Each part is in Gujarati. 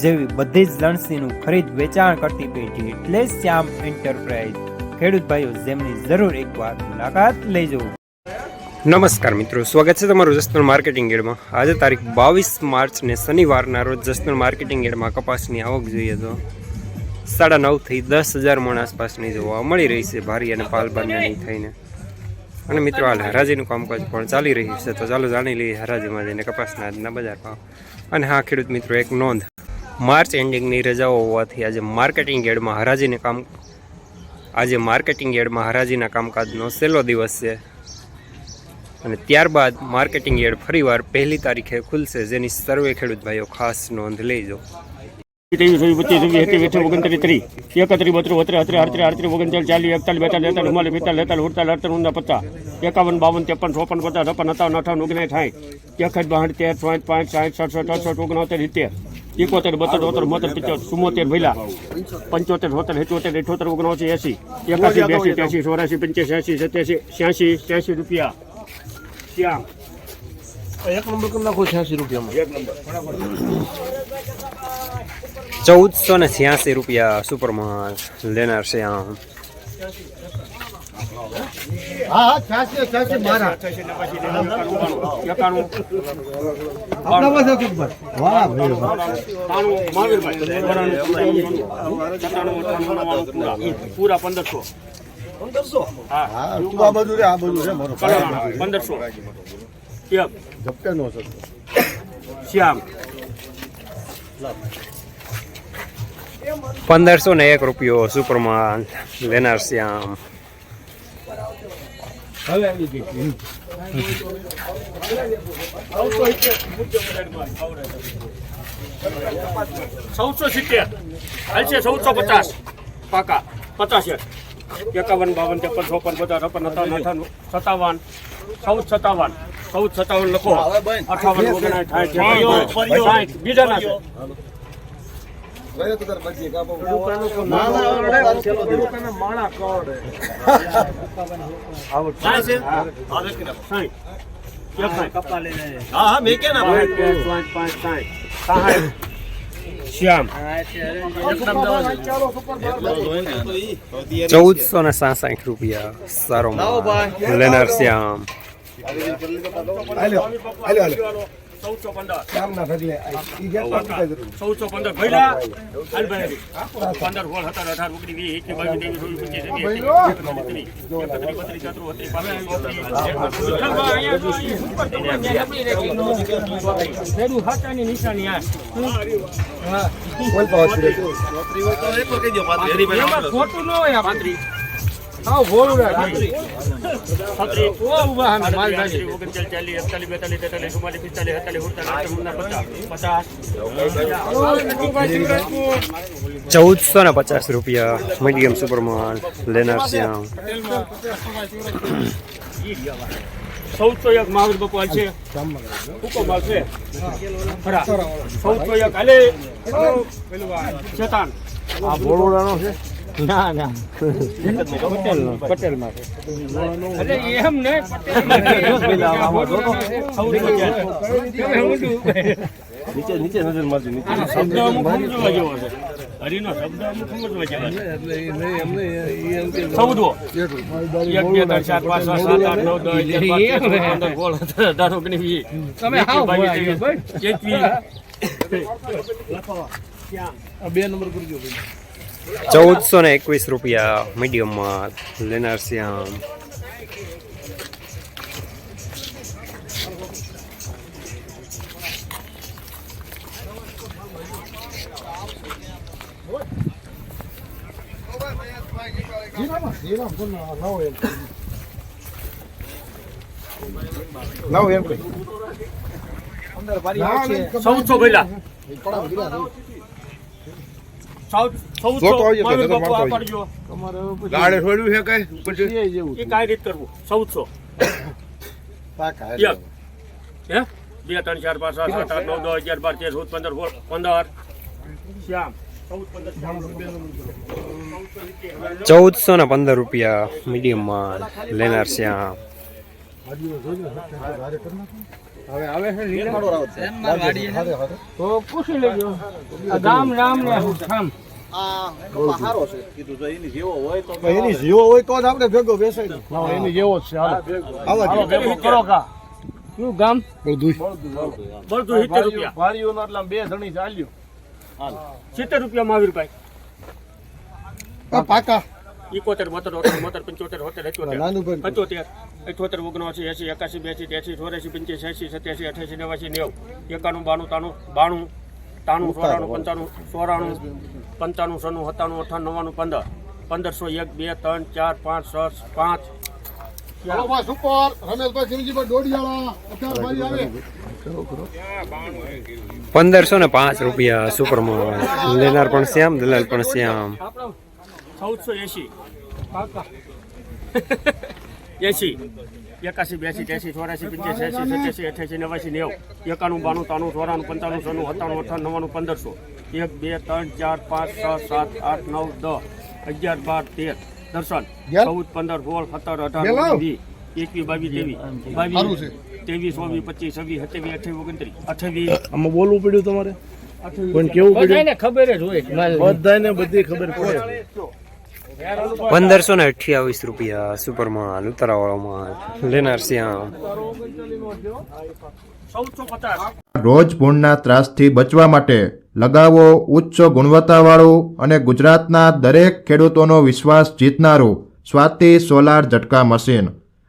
જેવી બધી જ લણસીનું ખરીદ વેચાણ કરતી પેઢી એટલે શ્યામ એન્ટરપ્રાઇઝ ખેડૂત ભાઈઓ, જેમની જરૂર એકવાર મુલાકાત લેજો. નમસ્કાર મિત્રો, સ્વાગત છે તમારું જસનલ માર્કેટિંગ એડમાં. આજે તારીખ બાવીસ માર્ચ ને શનિવારના રોજ જસનલ માર્કેટિંગ એડમાં કપાસની આવક જોઈએ તો સાડા નવથી દસ હજાર મણ આસપાસની જોવા મળી રહી છે, ભારી અને પાલ બંનેની થઈને. અને મિત્રો, હાલ હરાજીનું કામકાજ પણ ચાલી રહ્યું છે, તો ચાલો જાણી લઈએ હરાજીમાં જઈને કપાસના આજના બજાર ભાવ. અને હા, ખેડૂત મિત્રો, એક નોંધ. માર્ચ એન્ડિંગની રજાઓ હોવાથી આજે માર્કેટિંગ યાર્ડમાં હરાજીને કામ આજે માર્કેટિંગ યાર્ડમાં હરાજીના કામકાજનો છેલ્લો દિવસ છે. અને ત્યારબાદ માર્કેટિંગ યાર્ડ ફરીવાર પહેલી તારીખે ખુલશે, જેની સર્વે ખેડૂત ભાઈઓ ખાસ નોંધ લેજો. એકાવન, બાવન, ત્રેપન, ચોપન, પચાસ, છપ્પન, સત્તાવન, અઠાવન ઓગણીસ સાઠ એકસઠ બાસઠ, તેર ચોઈઠ પાંચ સાઠ સડસઠ અડસઠ, ઓગણોતેર એકોતેર બોતેર બોતેર બોતેર પિચોતેર ચુમ્મોતેર ભૈલા પંચોતેર સોતેર સિત્તોતેર અઠોતેર ઓગણસી એસી એકાસી બ્યાસી ત્યાસી ચોરાસી પંચ્યાસી એસી સત્યાસી છ્યાસી ત્યાસી રૂપિયા. શ્યામ. એક નંબર કરી નાખો છ્યાસી રૂપિયામાં? ચૌદસો ને છ્યાસી રૂપિયા સુપરમાં લેનાર છે આમ. હા હા છ્યાસી છ્યાસી મારા. એકાણું આપણા પાસે ખબર? વાહ ભાઈ વાહ. તાણું મહાવીરભાઈ. સત્તાણું અઠ્ઠાણું નવ્વાણું પૂરા પૂરા પંદરસો. હા. આ બધું રે આ બાજુ રે મારો પંદરસો. નો શ્યામ. પંદરસો ને એક રૂપિયો સુપરમાં લેનાર આમ હવે આવી ગઈ ચૌદસો સિત્તેર. હાલશે ચૌદસો પચાસ. પાકા. પચાસ એકાવન બાવન ત્રેપન ચોપન પચાસ છપ્પન સત્તાવન અઠાવન સત્તાવન. ચૌદ સત્તાવન. ચૌદ સત્તાવન લખો. અઠાવન ઓગણસાઠ સાઠ બીજા શ્યામ ચૌદસો ને સાસઠ રૂપિયા સારો. લેનાર છે ચૌદસો પંદર કામના જરૂર. ચૌદસો પંદર ભૈલા હાલભાઈ પંદર સોળ સત્તર અઢાર ઓગણીસ વીસ ચોત્રીસ બત્રીસ પાંત્રીસ ચોત્રીસ નિશાની ખોટું ન હોય ચૌદસો ને પચાસ રૂપિયા મીડિયમ સુપરમાં લેનાર છે આમ. એક મહાવીર બાપુ છે. હુકમ હાલ છે? ખરા. ચૌદસો એક. હાલે શેતાન. આ ભોળોડાનો છે. ના ના. પટેલમાં એટલે એમ ને નીચે નીચે નજર મારજો નીચે શબ્દ અમુક સમજવા જેવો છે હરિનો શબ્દ અમુક સમજવા જેવો છે એટલે એમને એ એમ કે ચૌદવો એક બે ત્રણ ચાર પાંચ છ સાત આઠ નવ દસ અગિયાર બાર તેર પંદર સોળ સત્તર અઢાર ઓગણીસ વીસ એકવીસ બાવીસ ત્રેવીસ એકવીસ બે નંબર કરજો ચૌદસો ને એકવીસ રૂપિયા મીડિયમમાં લેનાર શ્યામ આમ. એમ કઈ ચૌદસો પહેલા બે ત્રણ ચાર પાંચ છ સાત આઠ નવ દસ અગિયાર બાર તેર ચૌદ પંદર સોળ પંદર. શ્યામ. પંદર ચૌદસો ને પંદર રૂપિયા મીડિયમ માલ લેનાર શ્યામ. હવે આવે છે લીલા? તો પૂછી લેજો. ગામ નામ ને ગામ. એની જેવો હોય તો જ આપણે ભેગો બેસાય એની જેવો જ છે હાલો. ભેગો. કરો કા. શું ગામ? બધું સિત્તેર રૂપિયા. વાડીઓનો એટલે બે ધણી ચાલ્યું. સિત્તેર રૂપિયા મહાવીરભાઈ. પાકા. ઇકોતેર બોતેર ઓતેર બોતેર પંચોતેર હોતેર એકોતેર. પંચોતેર. અઠોતેર ઓગણસી એસી એકાસી બ્યાસી ત્યાસી ચોરાસી પંચ્યાસી એસી સત્યાસી અઠ્યાસી નેવાસી નેવું. એકાણું બાણું તાણું બાણું તાણું ચોરાણું પંચાણું ચોરાણું પંચાણું સનું સત્તાણું અઠાણું નવ્વાણું પંદર. પંદરસો એક બે ત્રણ ચાર પાંચ છ પાંચ. પંદરસો ને પાંચ રૂપિયા સુપરમાં લેનાર પણ શ્યામ દલાલ પણ શ્યામ. ચૌદસો એસી એસી એકાસી બ્યાસી ત્યાસી ચોરાસી પંચ્યાસી એસી સત્યાસી અઠ્યાસી નેવાસી નેવું. એકાણું બાણું તાણું ચોરાણું પંચાણું સોનું સત્તાણું અઠાણું નવ્વાણું પંદરસો. એક બે ત્રણ ચાર પાંચ છ સાત આઠ નવ દસ અગિયાર બાર તેર. દર્શન. ચૌદ પંદર સોળ સત્તર અઢાર વીસ એકવીસ બાવીસ સારું બાવીસ. ત્રેવીસ ચોવીસ પચીસ છવ્વીસ સત્યાવીસ અઠ્યાવીસ ઓગણત્રીસ. અઠ્યાવીસ. આમાં બોલવું પડ્યું તમારે? પણ કેવું પડ્યું? ખબર જ હોય બધાને બધી ખબર પડે. પંદરસો ને અઠ્યાવીસ રૂપિયા સુપર માલ ઉતારાવાળો માલ. લેનાર શ્યામ. રોજ ભૂણના ત્રાસથી બચવા માટે લગાવો ઉચ્ચ ગુણવત્તાવાળું અને ગુજરાતના દરેક ખેડૂતોનો વિશ્વાસ જીતનારું સ્વાતિ સોલાર ઝટકા મશીન.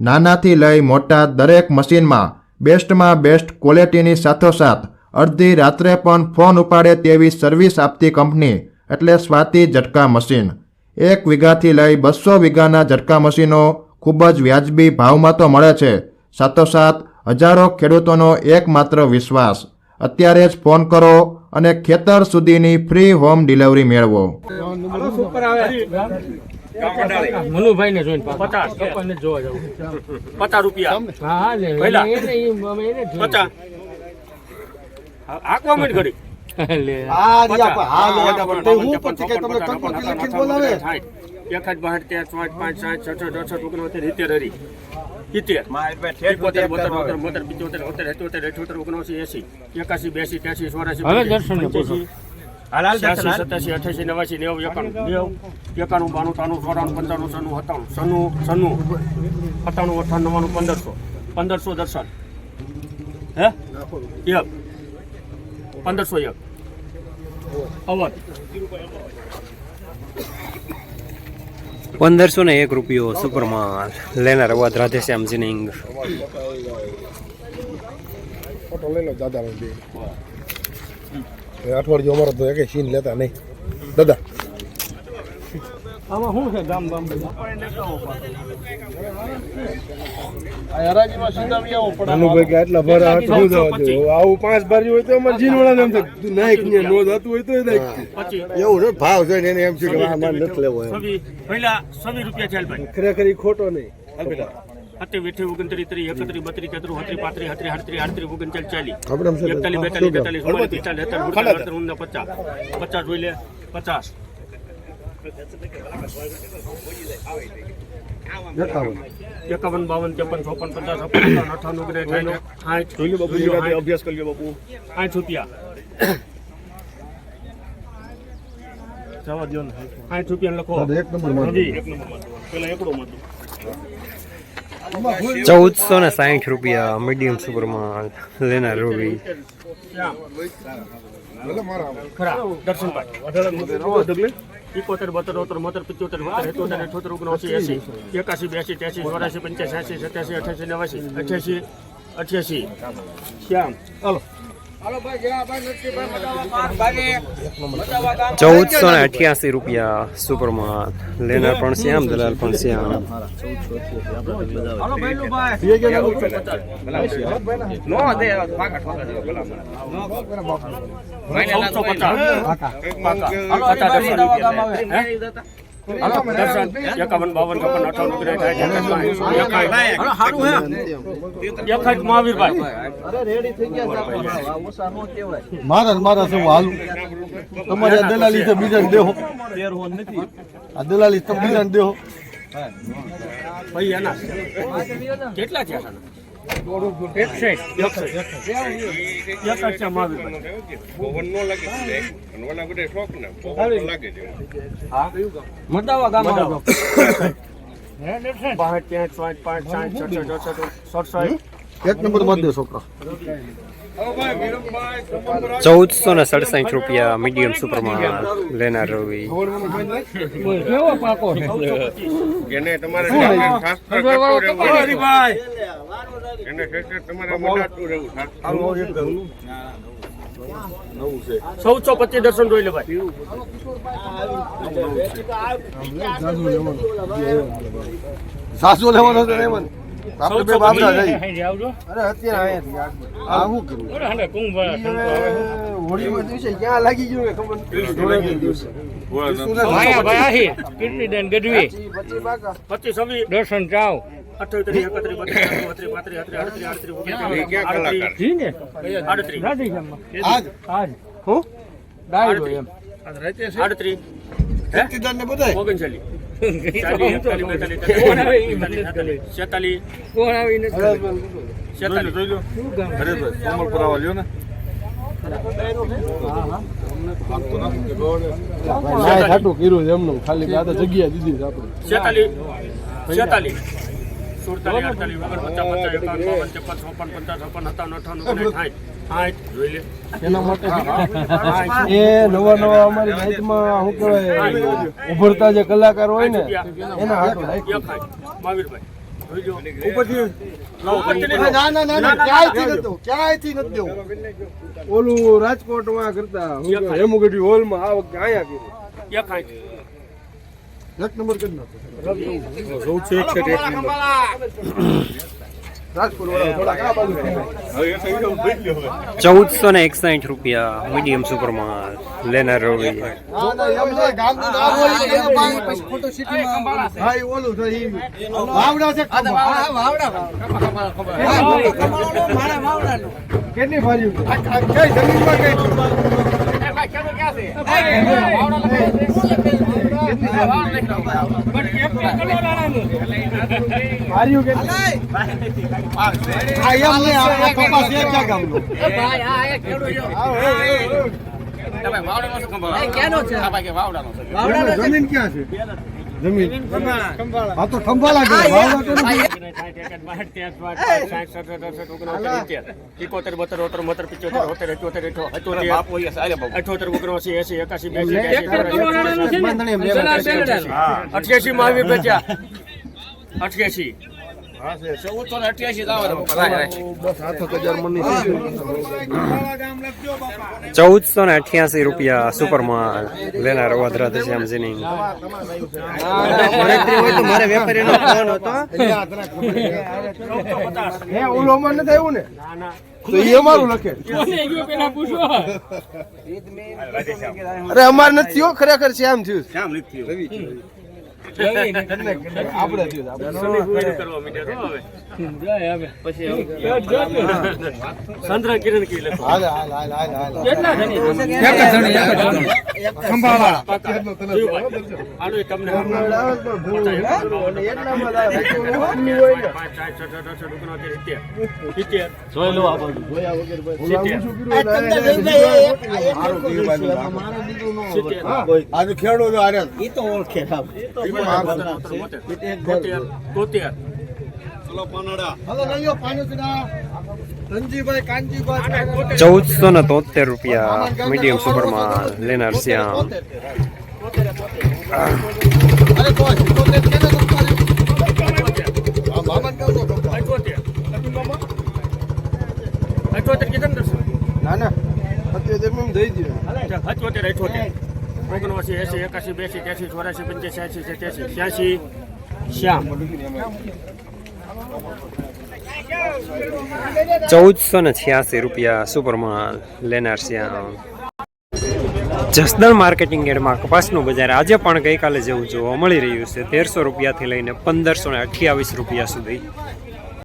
નાનાથી લઈ મોટા દરેક મશીનમાં બેસ્ટમાં બેસ્ટ ક્વોલિટીની સાથોસાથ અડધી રાત્રે પણ ફોન ઉપાડે તેવી સર્વિસ આપતી કંપની એટલે સ્વાતિ ઝટકા મશીન. એક વીઘાથી લઈ બસો વીઘાના ઝટકા મશીનો ખૂબ જ વ્યાજબી ભાવમાં તો મળે છે. સાથોસાથ હજારો ખેડૂતોનો એકમાત્ર વિશ્વાસ. અત્યારે જ ફોન કરો અને ખેતર સુધીની ફ્રી હોમ ડિલિવરી મેળવો. મનુભાઈ ને જોઈને પચાસ. જોવા જવું પચાસ રૂપિયા. હા હા. પચાસ. આકવા ઘડી એક જ બાર તેર પાંચ પાંચ સાત છઠ અડસઠ ઓગણોતેર સિત્તેર હરી સિત્તેર એકોતેર બોતેર બોતેર બોતેર બોતેર ઓગણસી એસી એકાસી બેસી ત્યાસી ચોરાસી હવે છ્યાસી સત્યાસી અઠ્યાસી નવાસી નેવું એકાણું નેવું એકાણું બાણું ત્રાણું ચોરાણું પંચાણું સનું સત્તાણું સનું સનું સત્તાણું અઠાણું નવ્વાણું પંદરસો પંદરસો દર્શન હે એક પંદરસો એક. અવધ પંદરસો ને એક રૂપિયો સુપર માલ. લેનાર અવાજ રાધેશ્યામ જીનિંગ ફોટો લઈ લો દાદા અઠવાડિયું અમારો તો એક સીન લેતા નહીં. દાદા. આમાં શું છે ગામ ગામ બધું? નાનુભાઈ કે આટલા ભરા આટલું જવા દો. આવું પાંચ બારી હોય તો અમારે જીનવાળાને એમ થાય તું ને નો જાતું હોય તો નાખ. એવું છે? ભાવ જોઈને એને એમ છે કે આ નથી લેવો પહેલા છવ્વીસ રૂપિયા ચાલ ભાઈ ખરેખર ખોટો નહીં. સત્ય વેઠી ઓગણત્રીસ ત્રીસ એકત્રીસ બત્રીસ તેત્રીસ હત્રીસ પાંત્રીસ હત્રીસ આડત્રીસ આડત્રીસ ઓગણચાલીસ ચાલીસ. એકતાલીસ બેતાલીસ પિસ્તાલીસ તેતાલીસ અડતાલીસ અડતાલીસ પચાસ. પચાસ જોઈ લે પચાસ. એકાવન. બાવન ત્રેપન ચોપન પચાસ અઠાવન સાઠ અભ્યાસ કરી લો બાપુ. સાઠ રૂપિયા જવા દો ને. સાઠ રૂપિયા લખો. એક નંબર એક નંબર પેલા એકડો માં ચૌદસો ને સાઠ રૂપિયા મીડિયમ સુપર માલ લેનાર રૂબી એકોતેર બોતેર ઓતર મોતેર પિત્યોતેર બોતેર એકોતેર અઠોતેર ઓગણસી એસી એકાસી બ્યાસી ત્યાસી ચોરાસી પંચ્યાસી એસી સત્યાસી અઠ્યાસી નેવાસી અઠ્યાસી અઠ્યાસી શ્યામ હાલો ચૌદસો ને અઠ્યાસી રૂપિયા સુપરમાં લેનાર પણ શ્યામ દલાલ પણ શ્યામ. હાલો ભાઈ. નું ભાઈ નો દે પાકા ઠોકા દે પેલા ચૌદસો પચાસ. હાલો દર્શન. એકાવન બાવન અઠાવન મહાવીરભાઈ. મારા મારા શું હાલું? તમારે આ દલાલી છે બીજાને દેહો. આ દલાલી તમે બીજાને દેહો. ભાઈ એના. કેટલા છે એક નંબર મત દે છોકરા ચૌદસો ને સડસઠ રૂપિયા મીડિયમ સુપરમાં લેનાર રવિ કેવો પાકો એને તમારે. ચૌદસો પચીસ દર્શન જોઈ લે ભાઈ. સાસુ લેવાનો આપણે બે બાપડા જઈ અરે અત્યારે આ શું કરું હોળીમાં દિવસે ક્યાં લાગી ગયું ખબર નથી. ધોળાના દિવસે. કીર્તિદાન ગઢવી પછી બાકા. પચીસ છવ્વીસ. દર્શન ચાવ. આડત્રીસ આડત્રીસ બધાય ઓગણચાલીસ. ખાલી જગ્યા દીધી છેતાલીસ છેતાલીસ સુડતાલીસ અડતાલીસ ઓગણ પચાસ પચાસ એકાવન ચોપન પચાસ છપ્પન સત્તાવન અઠાવન લે એના માટે એ નવા નવા અમારી શું કહેવાય ઉભરતા જે કલાકાર હોય ને એના હાટું ઓલું રાજકોટ રાજકોટમાં કરતા હેમુગઢી હોલમાં આ વખતે અહીંયા કર્યું એક નંબર કરી નાખો. બાજુ ચૌદસો ને એકસાઠ રૂપિયા મીડિયમ સુપરમાં લેનાર રવિ. કેટલી ના, એમ નહીં, ગામનું નામ હોય ને એનું પાણી પછી ખોટું સિટીમાં હા, એ ઓલું છે, ઈ. વાવડા છે ખંભા. કેટલી ભારી છે? કઈ એ કઈ છે? આ ભાઈ કે આ- આ એક ક્યાં વાવડાનો જમીન ક્યાં છે? જમીન. હા તો ખંભાળા છે. વાવડા તો નથી. એકોતેર બોતેર ઓતર મોતર પિચોતેર ઓગણસી એસી એકાસી અઠ્યાસી મહાવીર બેચ્યા. અઠ્યાસી. છે. ચૌદસો ને અઠ્યાસી રૂપિયા સુપરમાં લેનાર વદ્રા શ્યામ જીની હે ઓલો અમાર નથી આવ્યું ને? તો એ અમારું લખે. અરે અમારે નથી થયો? ખરેખર શ્યામ થયું. આપણે થયું. આપણે. કરવા માંડ્યા છો હવે. ચંદ્ર કિરણ કી લખો હાલ હાલ હાલ હાલ હોય ને? આ તો ઓળખે ચૌદસો ને તોતેર રૂપિયા મીડિયમ સુપરમાં લેનાર શ્યામ ને. અઠોતેર અઠોતેર ને અત્યારે એમ દઈ દો અઠ્યોતેર અઠ્યોતેર. ઓગણસી, એસી, એકાસી, બેસી ત્યાસી ચોરાસી, પંચ્યાસી સત્યાસી, છ્યાસી, શ્યામ. ચૌદસો ને છ્યાસી રૂપિયા સુપરમાલ લેનાર શ્યામ. જસદણ માર્કેટિંગ ગેડમાં કપાસનું બજાર આજે પણ ગઈકાલે જેવું જોવા મળી રહ્યું છે. તેરસો રૂપિયાથી લઈને પંદરસો ને અઠ્યાવીસ રૂપિયા સુધી